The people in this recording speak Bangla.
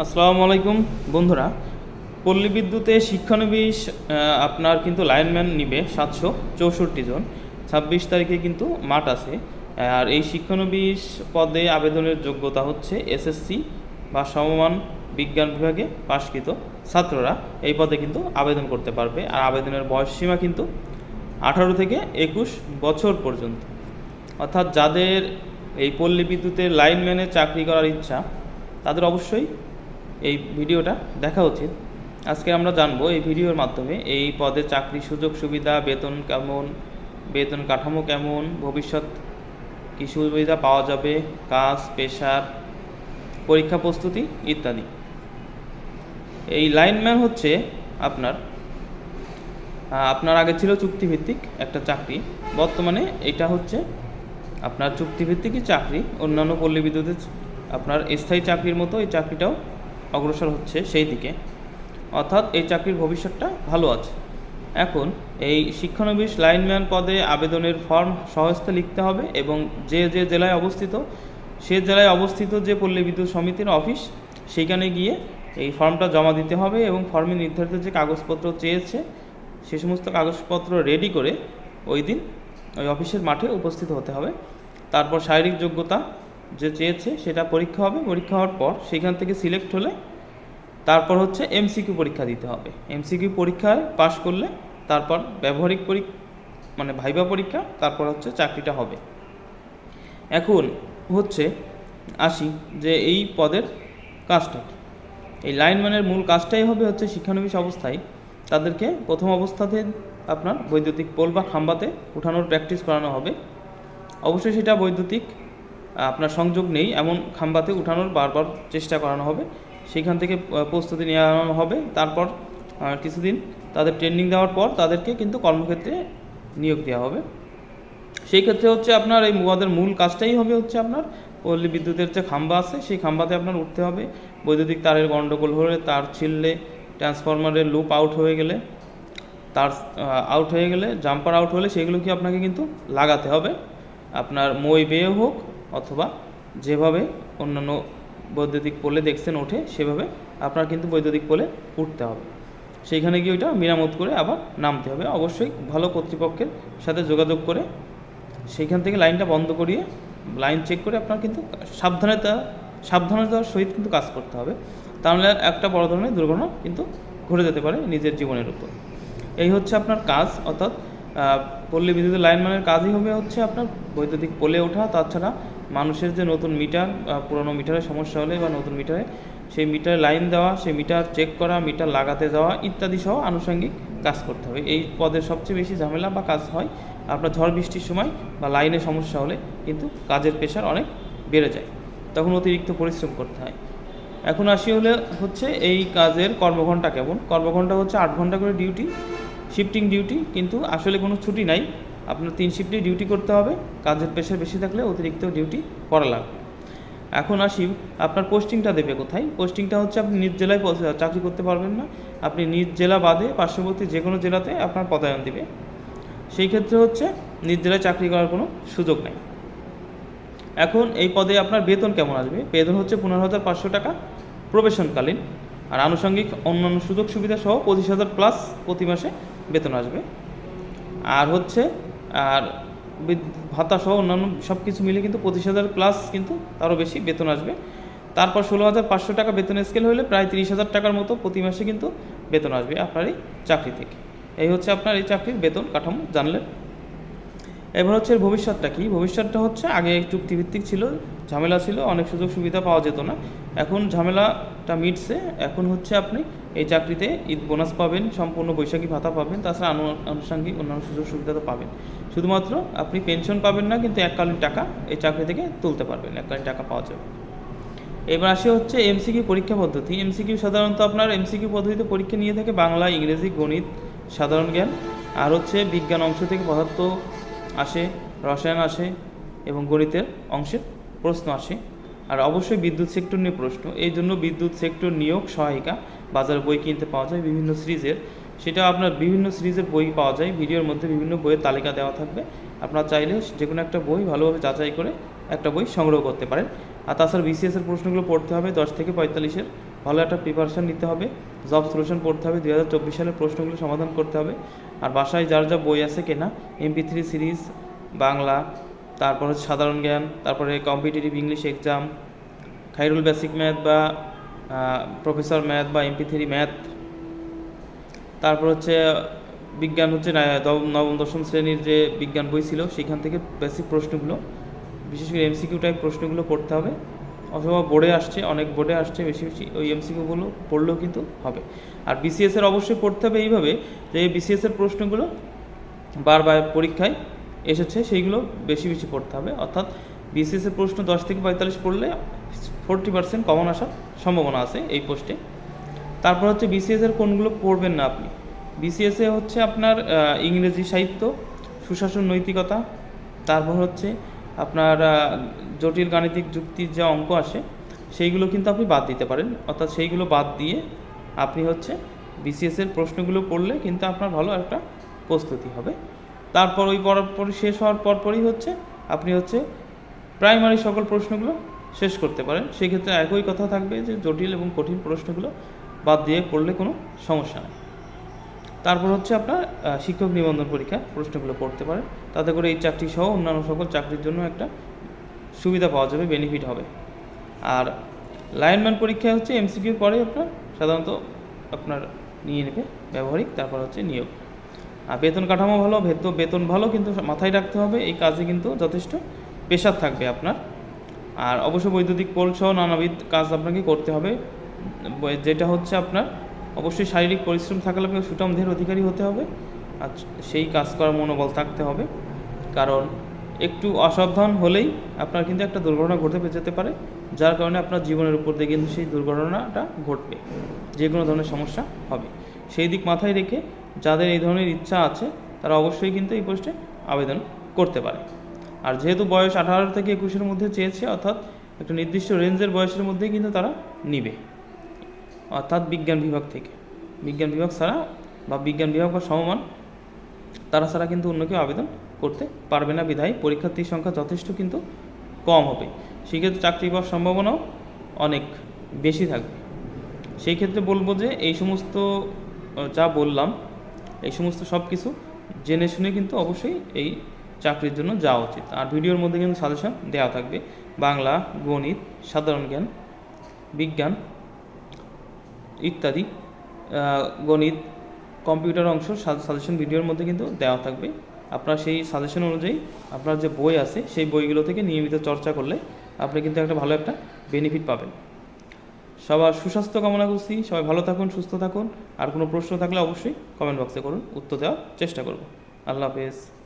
আসসালামু আলাইকুম, বন্ধুরা। পল্লী বিদ্যুতে শিক্ষানবিশ আপনার কিন্তু লাইনম্যান নিবে সাতশো চৌষট্টি জন। ছাব্বিশ তারিখে কিন্তু মাঠ আছে। আর এই শিক্ষানবিশ পদে আবেদনের যোগ্যতা হচ্ছে এসএসসি বা সমমান বিজ্ঞান বিভাগে পাশকৃত ছাত্ররা। এই পদে কিন্তু আবেদন করতে পারবে। আর আবেদনের বয়স সীমা কিন্তু আঠারো থেকে একুশ বছর পর্যন্ত। অর্থাৎ যাদের এই পল্লী বিদ্যুতের লাইনম্যানে চাকরি করার ইচ্ছা, তাদের অবশ্যই এই ভিডিওটা দেখা উচিত। আজকে আমরা জানব এই ভিডিওর মাধ্যমে এই পদে চাকরি সুযোগ সুবিধা, বেতন কেমন, বেতন কাঠামো কেমন, ভবিষ্যৎ কী সুবিধা পাওয়া যাবে, কাজ, পেশার পরীক্ষা প্রস্তুতি ইত্যাদি। এই লাইনম্যান হচ্ছে আপনার আপনার আগে ছিল চুক্তিভিত্তিক একটা চাকরি, বর্তমানে এটা হচ্ছে আপনার চুক্তিভিত্তিকই চাকরি, অন্যান্য পল্লী বিদ্যুতের আপনার স্থায়ী চাকরির মতো এই চাকরিটাও অগ্রসর হচ্ছে সেই দিকে। অর্থাৎ এই চাকরির ভবিষ্যৎটা ভালো আছে। এখন এই শিক্ষানবিশ লাইনম্যান পদে আবেদনের ফর্ম সহজতে লিখতে হবে এবং যে যে জেলায় অবস্থিত, সে জেলায় অবস্থিত যে পল্লী বিদ্যুৎ সমিতির অফিস, সেইখানে গিয়ে এই ফর্মটা জমা দিতে হবে এবং ফর্মে নির্ধারিত যে কাগজপত্র চেয়েছে, সে সমস্ত কাগজপত্র রেডি করে ওই দিন ওই অফিসের মাঠে উপস্থিত হতে হবে। তারপর শারীরিক যোগ্যতা যে চেয়েছে সেটা পরীক্ষা হবে। পরীক্ষা হওয়ার পর সেখান থেকে সিলেক্ট হলে তারপর হচ্ছে এমসিকিউ পরীক্ষা দিতে হবে। এমসিকিউ পরীক্ষায় পাশ করলে তারপর ব্যবহারিক পরীক্ষা মানে ভাইবা পরীক্ষা, তারপর হচ্ছে চাকরিটা হবে। এখন হচ্ছে আসি যে এই পদের কাজটা এই লাইনম্যানের মূল কাজটাই হবে হচ্ছে শিক্ষানবিশ অবস্থায় তাদেরকে প্রথম অবস্থাতে আপনার বৈদ্যুতিক পোল বা খাম্বাতে উঠানোর প্র্যাকটিস করানো হবে। অবশ্যই সেটা বৈদ্যুতিক আপনার সংযোগ নেই, এমন খাম্বাতে উঠানোর বারবার চেষ্টা করানো হবে। সেখান থেকে প্রস্তুতি নেওয়ানো হবে। তারপর কিছুদিন তাদের ট্রেনিং দেওয়ার পর তাদেরকে কিন্তু কর্মক্ষেত্রে নিয়োগ দেওয়া হবে। সেই ক্ষেত্রে হচ্ছে আপনার এই আমাদের মূল কাজটাই হবে হচ্ছে আপনার পল্লী বিদ্যুতের যে খাম্বা আছে, সেই খাম্বাতে আপনার উঠতে হবে। বৈদ্যুতিক তারের গণ্ডগোল হলে তার ছিললে ট্রান্সফরমারের লুপ আউট হয়ে গেলে, তার আউট হয়ে গেলে, জাম্পার আউট হলে সেগুলো কি আপনাকে কিন্তু লাগাতে হবে। আপনার মই বেয়ে হোক অথবা যেভাবে অন্যান্য বৈদ্যুতিক পোলে দেখছেন ওঠে, সেভাবে আপনার কিন্তু বৈদ্যুতিক পোলে উঠতে হবে। সেইখানে গিয়ে ওইটা মেরামত করে আবার নামতে হবে। অবশ্যই ভালো কর্তৃপক্ষের সাথে যোগাযোগ করে সেইখান থেকে লাইনটা বন্ধ করিয়ে, লাইন চেক করে আপনার কিন্তু সাবধানতা, সাবধানতার সহিত কিন্তু কাজ করতে হবে। তাহলে একটা বড় ধরনের দুর্ঘটনা কিন্তু ঘটে যেতে পারে নিজের জীবনের উপর। এই হচ্ছে আপনার কাজ, অর্থাৎ পল্লী বিদ্যুতের লাইনম্যানের কাজই হবে হচ্ছে আপনার বৈদ্যুতিক পোলে ওঠা। তাছাড়া মানুষের যে নতুন মিটার পুরনো মিটারের সমস্যা হলে বা নতুন মিটারে, সেই মিটারে লাইন দেওয়া, সেই মিটার চেক করা, মিটার লাগাতে যাওয়া ইত্যাদি সহ আনুষঙ্গিক কাজ করতে হবে। এই পদের সবচেয়ে বেশি ঝামেলা বা কাজ হয় আপনার ঝড় বৃষ্টির সময় বা লাইনে সমস্যা হলে কিন্তু কাজের প্রেশার অনেক বেড়ে যায়। তখন অতিরিক্ত পরিশ্রম করতে হয়। এখন আসি হলে হচ্ছে এই কাজের কর্মঘণ্টা কেমন? কর্মঘণ্টা হচ্ছে আট ঘণ্টা করে ডিউটি, শিফটিং ডিউটি, কিন্তু আসলে কোনো ছুটি নাই। আপনার তিন শিফটে ডিউটি করতে হবে, কাজের প্রেশার বেশি থাকলে অতিরিক্ত ডিউটি করা লাগবে। এখন আসি, আপনার পোস্টিংটা দেবে কোথায়? পোস্টিংটা হচ্ছে আপনি নিজ জেলায় চাকরি করতে পারবেন না। আপনি নিজ জেলা বাদে পার্শ্ববর্তী যে কোনো জেলাতে আপনার পদায়ন দিবে। সেই ক্ষেত্রে হচ্ছে নিজ জেলায় চাকরি করার কোনো সুযোগ নেই। এখন এই পদে আপনার বেতন কেমন আসবে? বেতন হচ্ছে পনেরো হাজার পাঁচশো টাকা প্রবেশনকালীন। আর আনুষঙ্গিক অন্যান্য সুযোগ সুবিধা সহ পঁচিশ হাজার প্লাস প্রতি মাসে বেতন আসবে। আর হচ্ছে আর বিদ- ভাতা সহ অন্যান্য সব কিছু মিলে কিন্তু পঁচিশ হাজার প্লাস কিন্তু তারও বেশি বেতন আসবে। তারপর ষোলো হাজার পাঁচশো টাকা বেতন স্কেল হলে প্রায় তিরিশ হাজার টাকার মতো প্রতি মাসে কিন্তু বেতন আসবে আপনার এই চাকরি থেকে। এই হচ্ছে আপনার এই চাকরির বেতন কাঠামো, জানলেন? এবার হচ্ছে ভবিষ্যৎটা কি? ভবিষ্যৎটা হচ্ছে আগে চুক্তিভিত্তিক ছিল, ঝামেলা ছিল, অনেক সুযোগ সুবিধা পাওয়া যেত না। এখন ঝামেলাটা মিটছে এখন হচ্ছে আপনি এই চাকরিতে ঈদ বোনাস পাবেন, সম্পূর্ণ বৈশাখী ভাতা পাবেন, তাছাড়া আনু- আনুষঙ্গিক অন্যান্য সুযোগ সুবিধা তো পাবেন। শুধুমাত্র আপনি পেনশন পাবেন না, কিন্তু এককালীন টাকা এই চাকরি থেকে তুলতে পারবেন, এককালীন টাকা পাওয়া যাবে। এবার আসি হচ্ছে এমসিকিউ পরীক্ষা পদ্ধতি। এমসিকিউ সাধারণত আপনার এমসিকিউ পদ্ধতিতে পরীক্ষা নিয়ে থাকে বাংলা, ইংরেজি, গণিত, সাধারণ জ্ঞান, আর হচ্ছে বিজ্ঞান অংশ থেকে পদার্থ আসে, রসায়ন আসে এবং গণিতের অংশের প্রশ্ন আসে। আর অবশ্যই বিদ্যুৎ সেক্টর নিয়ে প্রশ্ন। এই জন্য বিদ্যুৎ সেক্টর নিয়োগ সহায়িকা বাজার বই কিনতে পাওয়া যায় বিভিন্ন সিরিজের। সেটা আপনার বিভিন্ন সিরিজের বই পাওয়া যায়। ভিডিওর মধ্যে বিভিন্ন বইয়ের তালিকা দেওয়া থাকবে। আপনারা চাইলে যে কোনো একটা বই ভালোভাবে যাচাই করে একটা বই সংগ্রহ করতে পারেন। আর তাছাড়া বিসিএস এর প্রশ্নগুলো পড়তে হবে দশ থেকে পঁয়তাল্লিশের ভালো একটা প্রিপারেশান নিতে হবে। জব সলিউশন পড়তে হবে। দুই হাজার চব্বিশ সালের প্রশ্নগুলো সমাধান করতে হবে। আর বাসায় যার যা বই আছে কেনা এমপি থ্রি সিরিজ, বাংলা তারপর হচ্ছে সাধারণ জ্ঞান, তারপরে competitive English exam Khairul basic math বা প্রফেসর ম্যাথ বা এমপি থ্রি ম্যাথ তারপর হচ্ছে বিজ্ঞান হচ্ছে নবম দশম শ্রেণির যে বিজ্ঞান বই ছিল, সেখান থেকে বেসিক প্রশ্নগুলো, বিশেষ করে এমসিকিউ টাইপ প্রশ্নগুলো পড়তে হবে, অথবা বোর্ডে আসছে, অনেক বোর্ডে আসছে, বেশি বেশি ওই এমসিকিউগুলো পড়লেও কিন্তু হবে। আর বিসিএস এর অবশ্যই পড়তে হবে এইভাবে যে বিসিএস এর প্রশ্নগুলো বারবার পরীক্ষায় এসেছে, সেইগুলো বেশি বেশি পড়তে হবে। অর্থাৎ বিসিএস এর প্রশ্ন দশ থেকে পঁয়তাল্লিশ পড়লে ফোরটি পার্সেন্ট কমন আসার সম্ভাবনা আছে এই পোস্টে তারপর হচ্ছে বিসিএস এর কোনগুলো পড়বেন না আপনি? বিসিএস হচ্ছে আপনার ইংরেজি সাহিত্য, সুশাসন, নৈতিকতা, তারপর হচ্ছে আপনার জটিল গাণিতিক যুক্তির যে অঙ্ক আসে, সেইগুলো কিন্তু আপনি বাদ দিতে পারেন। অর্থাৎ সেইগুলো বাদ দিয়ে আপনি হচ্ছে বিসিএস এর প্রশ্নগুলো পড়লে কিন্তু আপনার ভালো একটা প্রস্তুতি হবে। তারপর ওই পরপরই শেষ হওয়ার পরপরই হচ্ছে আপনি হচ্ছে প্রাইমারি সকল প্রশ্নগুলো শেষ করতে পারেন। সেক্ষেত্রে একই কথা থাকবে যে জটিল এবং কঠিন প্রশ্নগুলো বাদ দিয়ে পড়লে কোনো সমস্যা নেই। তারপর হচ্ছে আপনার শিক্ষক নিবন্ধন পরীক্ষা প্রশ্নগুলো পড়তে পারেন। তাতে করে এই চাকরি সহ অন্যান্য সকল চাকরির জন্য একটা সুবিধা পাওয়া যাবে বেনিফিট হবে। আর লাইনম্যান পরীক্ষা হচ্ছে এমসিকিউ পরে আপনার সাধারণত আপনার নিয়ে নেবে ব্যবহারিক, তারপর হচ্ছে নিয়োগ। আর বেতন কাঠামো ভালো, ভেত, বেতন ভালো, কিন্তু মাথায় রাখতে হবে, এই কাজে কিন্তু যথেষ্ট প্রেশার থাকবে আপনার। আর অবশ্য বৈদ্যুতিক পোল সহ নানাবিধ কাজ আপনাকে করতে হবে। যেটা হচ্ছে আপনার, অবশ্যই শারীরিক পরিশ্রম থাকলে আপনাকে সুটাম দেহের অধিকারী হতে হবে। আর সেই কাজ করার মনোবল থাকতে হবে। কারণ একটু অসাবধান হলেই আপনার কিন্তু একটা দুর্ঘটনা ঘটতে পে- যেতে পারে, যার কারণে আপনার জীবনের উপর দিয়ে কিন্তু সেই দুর্ঘটনাটা ঘটবে। যে কোনো ধরনের সমস্যা হবে। সেই দিক মাথায় রেখে যাদের এই ধরনের ইচ্ছা আছে, তারা অবশ্যই কিন্তু এই পোস্টে আবেদন করতে পারে। আর যেহেতু বয়স আঠারো থেকে একুশের মধ্যে চেয়েছে, অর্থাৎ একটা নির্দিষ্ট রেঞ্জের বয়সের মধ্যেই কিন্তু তারা নিবে। অর্থাৎ বিজ্ঞান বিভাগ থেকে। বিজ্ঞান বিভাগ ছাড়া বা বিজ্ঞান বিভাগ বা সমমান, তারা ছাড়া কিন্তু অন্য কেউ আবেদন করতে পারবে না। বিধায় পরীক্ষার্থীর সংখ্যা যথেষ্ট কিন্তু কম হবে। সেক্ষেত্রে চাকরি পাওয়ার সম্ভাবনাও অনেক বেশি থাকবে। সেই ক্ষেত্রে বলব যে, এই সমস্ত যা বললাম এই সমস্ত সব কিছু জেনে শুনে কিন্তু অবশ্যই এই চাকরির জন্য যাওয়া উচিত। আর ভিডিওর মধ্যে কিন্তু সাজেশন দেওয়া থাকবে। বাংলা, গণিত, সাধারণ জ্ঞান, বিজ্ঞান ইত্যাদি গণিত, কম্পিউটার অংশ সাজেশন ভিডিওর মধ্যে কিন্তু দেওয়া থাকবে। আপনার সেই সাজেশন অনুযায়ী আপনার যে বই আছে, সেই বইগুলো থেকে নিয়মিত চর্চা করলে আপনি কিন্তু একটা ভালো একটা বেনিফিট পাবেন। সবার সুস্বাস্থ্য কামনা করছি। সবাই ভালো থাকুন, সুস্থ থাকুন। আর কোনো প্রশ্ন থাকলে অবশ্যই কমেন্ট বক্সে করুন। উত্তর দেওয়ার চেষ্টা করব। আল্লাহ হাফেজ।